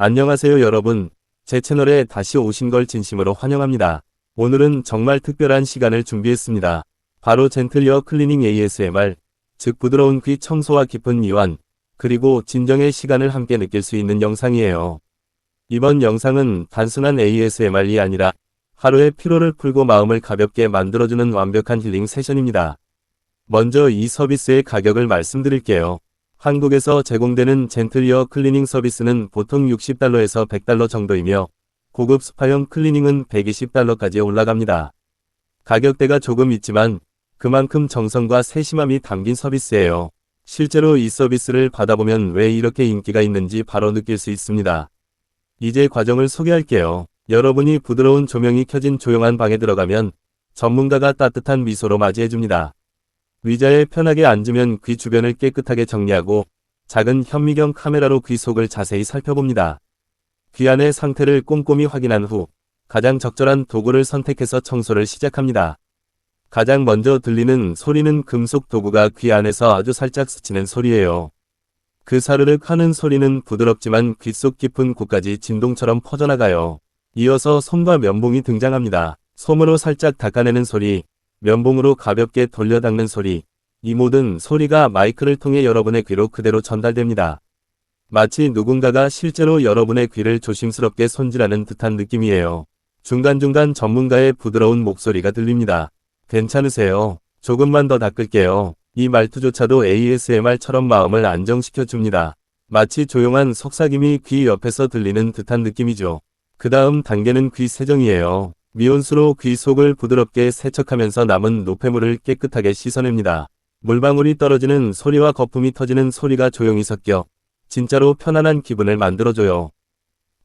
안녕하세요 여러분. 제 채널에 다시 오신 걸 진심으로 환영합니다. 오늘은 정말 특별한 시간을 준비했습니다. 바로 젠틀리어 클리닝 ASMR, 즉 부드러운 귀 청소와 깊은 이완, 그리고 진정의 시간을 함께 느낄 수 있는 영상이에요. 이번 영상은 단순한 ASMR이 아니라 하루의 피로를 풀고 마음을 가볍게 만들어주는 완벽한 힐링 세션입니다. 먼저 이 서비스의 가격을 말씀드릴게요. 한국에서 제공되는 젠틀리어 클리닝 서비스는 보통 60달러에서 100달러 정도이며 고급 스파형 클리닝은 120달러까지 올라갑니다. 가격대가 조금 있지만 그만큼 정성과 세심함이 담긴 서비스예요. 실제로 이 서비스를 받아보면 왜 이렇게 인기가 있는지 바로 느낄 수 있습니다. 이제 과정을 소개할게요. 여러분이 부드러운 조명이 켜진 조용한 방에 들어가면 전문가가 따뜻한 미소로 맞이해줍니다. 의자에 편하게 앉으면 귀 주변을 깨끗하게 정리하고 작은 현미경 카메라로 귀 속을 자세히 살펴봅니다. 귀 안의 상태를 꼼꼼히 확인한 후 가장 적절한 도구를 선택해서 청소를 시작합니다. 가장 먼저 들리는 소리는 금속 도구가 귀 안에서 아주 살짝 스치는 소리예요. 그 사르륵 하는 소리는 부드럽지만 귀속 깊은 곳까지 진동처럼 퍼져나가요. 이어서 솜과 면봉이 등장합니다. 솜으로 살짝 닦아내는 소리, 면봉으로 가볍게 돌려 닦는 소리, 이 모든 소리가 마이크를 통해 여러분의 귀로 그대로 전달됩니다. 마치 누군가가 실제로 여러분의 귀를 조심스럽게 손질하는 듯한 느낌이에요. 중간중간 전문가의 부드러운 목소리가 들립니다. 괜찮으세요? 조금만 더 닦을게요. 이 말투조차도 ASMR처럼 마음을 안정시켜 줍니다. 마치 조용한 속삭임이 귀 옆에서 들리는 듯한 느낌이죠. 그 다음 단계는 귀 세정이에요. 미온수로 귀 속을 부드럽게 세척하면서 남은 노폐물을 깨끗하게 씻어냅니다. 물방울이 떨어지는 소리와 거품이 터지는 소리가 조용히 섞여 진짜로 편안한 기분을 만들어줘요.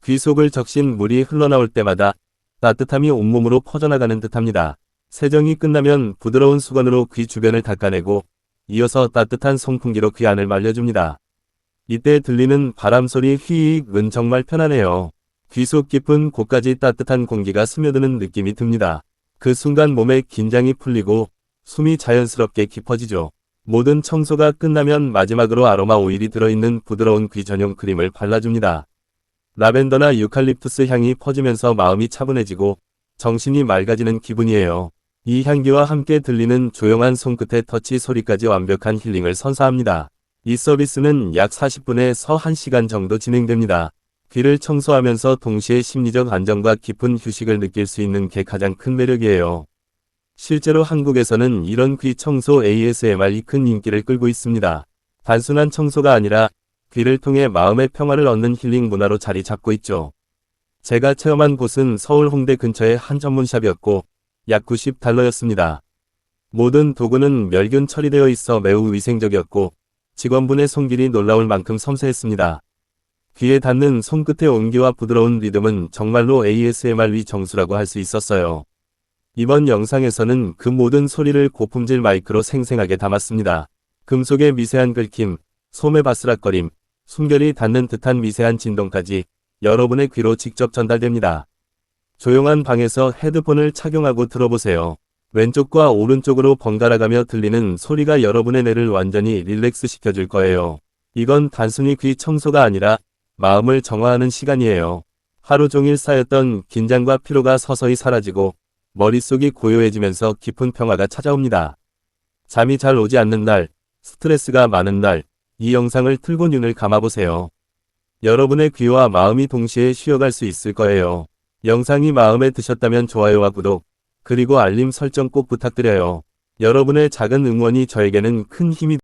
귀 속을 적신 물이 흘러나올 때마다 따뜻함이 온몸으로 퍼져나가는 듯합니다. 세정이 끝나면 부드러운 수건으로 귀 주변을 닦아내고 이어서 따뜻한 송풍기로 귀 안을 말려줍니다. 이때 들리는 바람 소리 휘익은 정말 편안해요. 귀속 깊은 곳까지 따뜻한 공기가 스며드는 느낌이 듭니다. 그 순간 몸의 긴장이 풀리고 숨이 자연스럽게 깊어지죠. 모든 청소가 끝나면 마지막으로 아로마 오일이 들어있는 부드러운 귀 전용 크림을 발라줍니다. 라벤더나 유칼립투스 향이 퍼지면서 마음이 차분해지고 정신이 맑아지는 기분이에요. 이 향기와 함께 들리는 조용한 손끝의 터치 소리까지 완벽한 힐링을 선사합니다. 이 서비스는 약 40분에서 1시간 정도 진행됩니다. 귀를 청소하면서 동시에 심리적 안정과 깊은 휴식을 느낄 수 있는 게 가장 큰 매력이에요. 실제로 한국에서는 이런 귀 청소 ASMR이 큰 인기를 끌고 있습니다. 단순한 청소가 아니라 귀를 통해 마음의 평화를 얻는 힐링 문화로 자리 잡고 있죠. 제가 체험한 곳은 서울 홍대 근처의 한 전문샵이었고 약 90달러였습니다. 모든 도구는 멸균 처리되어 있어 매우 위생적이었고 직원분의 손길이 놀라울 만큼 섬세했습니다. 귀에 닿는 손끝의 온기와 부드러운 리듬은 정말로 ASMR 위 정수라고 할 수 있었어요. 이번 영상에서는 그 모든 소리를 고품질 마이크로 생생하게 담았습니다. 금속의 미세한 긁힘, 솜의 바스락거림, 숨결이 닿는 듯한 미세한 진동까지 여러분의 귀로 직접 전달됩니다. 조용한 방에서 헤드폰을 착용하고 들어보세요. 왼쪽과 오른쪽으로 번갈아가며 들리는 소리가 여러분의 뇌를 완전히 릴렉스 시켜줄 거예요. 이건 단순히 귀 청소가 아니라 마음을 정화하는 시간이에요. 하루 종일 쌓였던 긴장과 피로가 서서히 사라지고 머릿속이 고요해지면서 깊은 평화가 찾아옵니다. 잠이 잘 오지 않는 날, 스트레스가 많은 날, 이 영상을 틀고 눈을 감아보세요. 여러분의 귀와 마음이 동시에 쉬어갈 수 있을 거예요. 영상이 마음에 드셨다면 좋아요와 구독, 그리고 알림 설정 꼭 부탁드려요. 여러분의 작은 응원이 저에게는 큰 힘이